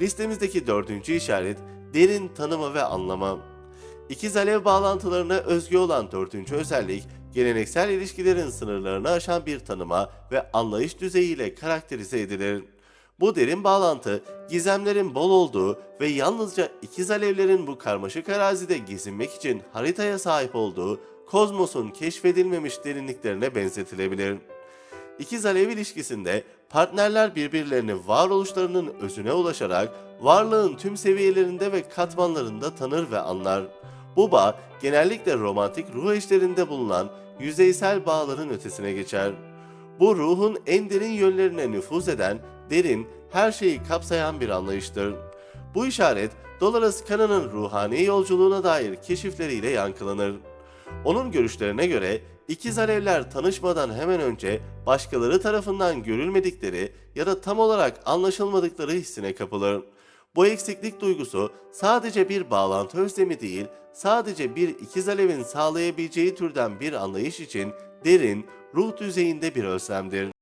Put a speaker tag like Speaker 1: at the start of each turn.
Speaker 1: Listemizdeki dördüncü işaret derin tanıma ve anlama. İkiz alev bağlantılarına özgü olan dördüncü özellik, geleneksel ilişkilerin sınırlarını aşan bir tanıma ve anlayış düzeyiyle karakterize edilir. Bu derin bağlantı, gizemlerin bol olduğu ve yalnızca ikiz alevlerin bu karmaşık arazide gezinmek için haritaya sahip olduğu kozmosun keşfedilmemiş derinliklerine benzetilebilir. İkiz alev ilişkisinde partnerler birbirlerini varoluşlarının özüne ulaşarak varlığın tüm seviyelerinde ve katmanlarında tanır ve anlar. Bu bağ genellikle romantik ruh eşlerinde bulunan yüzeysel bağların ötesine geçer. Bu ruhun en derin yönlerine nüfuz eden, derin, her şeyi kapsayan bir anlayıştır. Bu işaret Dolores Cannon'ın ruhani yolculuğuna dair keşifleriyle yankılanır. Onun görüşlerine göre ikiz alevler tanışmadan hemen önce başkaları tarafından görülmedikleri ya da tam olarak anlaşılmadıkları hissine kapılır. Bu eksiklik duygusu sadece bir bağlantı özlemi değil, sadece bir ikiz alevin sağlayabileceği türden bir anlayış için derin, ruh düzeyinde bir özlemdir.